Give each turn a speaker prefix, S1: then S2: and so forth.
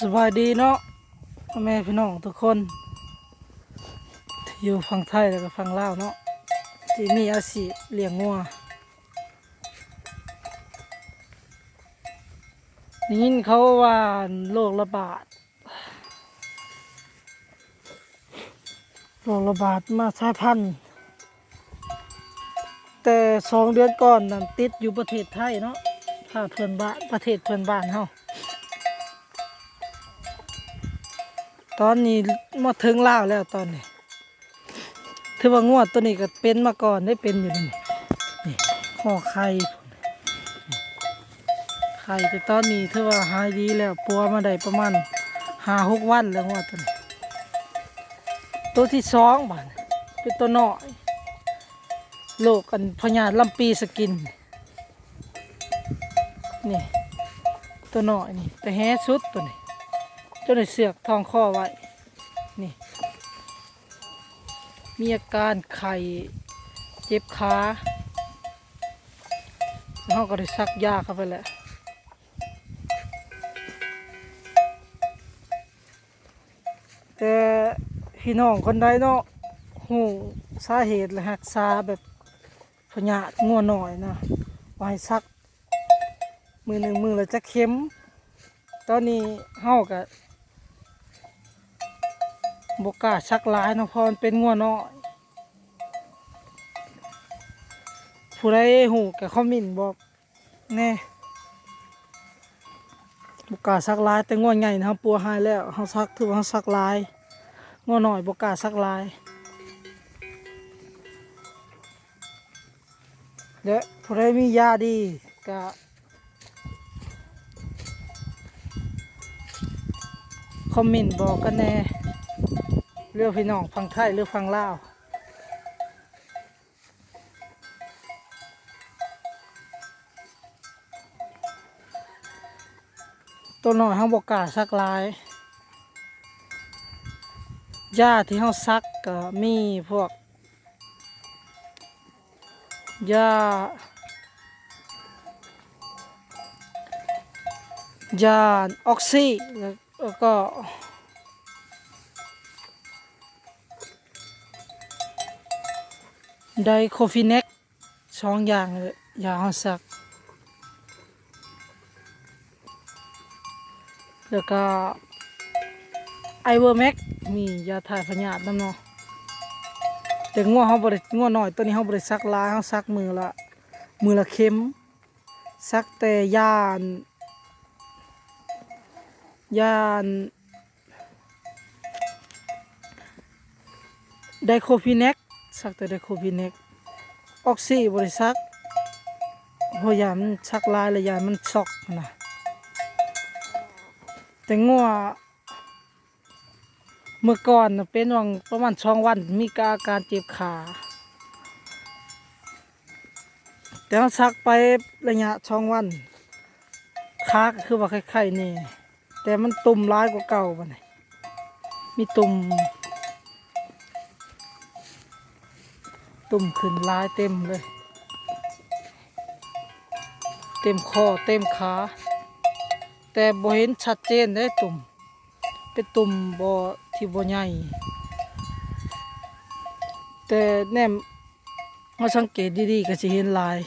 S1: สบายดีเนาะพ่อแม่พี่น้องทุกคนที่อยู่ฝั่งไทยแล้วก็ฝั่งลาวเนาะที่มีอาชีพเลี้ยงงัวได้ยินเขาว่าโรคระบาดโรคระบาดมาสายพันธุ์แต่สองเดือนก่อนนั่นติดอยู่ประเทศไทยเนาะถ้าเพื่อนบ้านประเทศเพื่อนบ้านเฮา ตอนนี้มาถึงลาวแล้วตอนนี้ถือว่างวดตัวนี้ก็เป็นมาก่อนได้เป็นอยู่นี่นี่ข้อไข่ไข่แต่ตอนนี้ถือว่าหายดีแล้วปัวมาได้ประมาณห้าหกวันแล้วงวดตัวนี้ ตัวที่สองบาดเป็นตัวน้อยโรคกันพญาลำปีสกิน นี่ ตัวน้อยนี่แต่แฮ้สุดตัวนี้ จนได้เสือกทองข้อไว้ นี่ มีอาการไข่เจ็บขาแล้วเขาก็ได้ซักยาเข้าไปแหล้วแต่พี่น้องคนใดเนาะหูสาเหตุและหักษาแบบพญางัวหน่อยนะไว้ซัก มือหนึ่งมือละจะเข็มตอนนี้เฮากับ บกล้าชักลายนาะเพอนเป็นงัวน้อยผู้ใดหูกับคอมมินบอกแน่บกล้าชักลายแต่งัวใหญ่นะครับปัวหายแล้วเฮาซักถือว่าเฮาซักลายงัวน้อยบกล้าชักลายเด้อผู้ใดมียาดีก็คอมเมนต์บอกกันแน่ เรือพี่น้องฟังไทยหรือฟังลาวตัวหน่อยห้องบกล้าซักลายหญ้าที่ห้องซักก็มีพวกหญ้าหญ้าออกซิแล้วก็ ไดโคฟิเน็กสองอย่างเลยยาหอสัก แล้วก็ไอเวอร์แม็กมียาถ่ายพยาธิน้ำเนาะแต่งัวเขาบริงัวหน่อยตัวนี้เขาบริซักล้ายเขาซักมือละมือละเข็มซักแต่ย่านย่านไดโคฟิเน็ก สักแต่ได้โควิดเน็กออกซิบริษัทพยายามนชักลายระยามันซอกนะแต่งัวเมื่อก่อนเป็นวังประมาณช่องวันมีอาการเจ็บขา แต่เราซักไประยะช่องวันขาก็คือว่าไข่ๆนี่ แต่มันตุ่มร้ายกว่าเก่าบัดนี้มีตุ่ม ตุ่มขึ้นลายเต็มเลย เต็มคอเต็มขา แต่บ่เห็นชัดเจนได้ตุ่ม เป็นตุ่มบ่ที่บ่ใหญ่ แต่แนมมาสังเกตดีๆก็จะเห็นลาย